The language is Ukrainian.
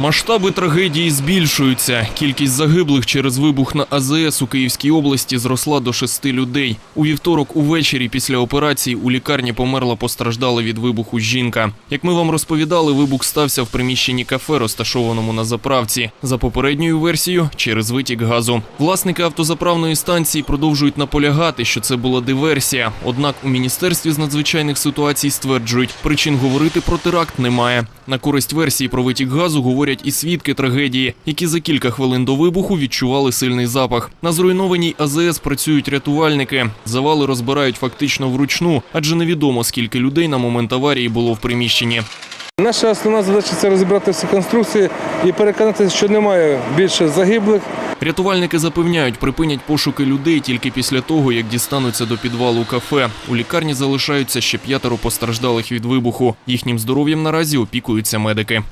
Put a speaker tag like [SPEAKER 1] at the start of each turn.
[SPEAKER 1] Масштаби трагедії збільшуються. Кількість загиблих через вибух на АЗС у Київській області зросла до шести людей. У вівторок увечері після операції у лікарні померла постраждала від вибуху жінка. Як ми вам розповідали, вибух стався в приміщенні кафе, розташованому на заправці. За попередньою версією, через витік газу. Власники автозаправної станції продовжують наполягати, що це була диверсія. Однак у міністерстві з надзвичайних ситуацій стверджують, причин говорити про теракт немає. На користь версії про витік газу говорять і свідки трагедії, які за кілька хвилин до вибуху відчували сильний запах. На зруйнованій АЗС працюють рятувальники. Завали розбирають фактично вручну, адже невідомо скільки людей на момент аварії було в приміщенні.
[SPEAKER 2] Наша основна задача це розібрати всі конструкції і переконатися, що немає більше загиблих.
[SPEAKER 1] Рятувальники запевняють, припинять пошуки людей тільки після того, як дістануться до підвалу кафе. У лікарні залишаються ще п'ятеро постраждалих від вибуху. Їхнім здоров'ям наразі опікуються медики.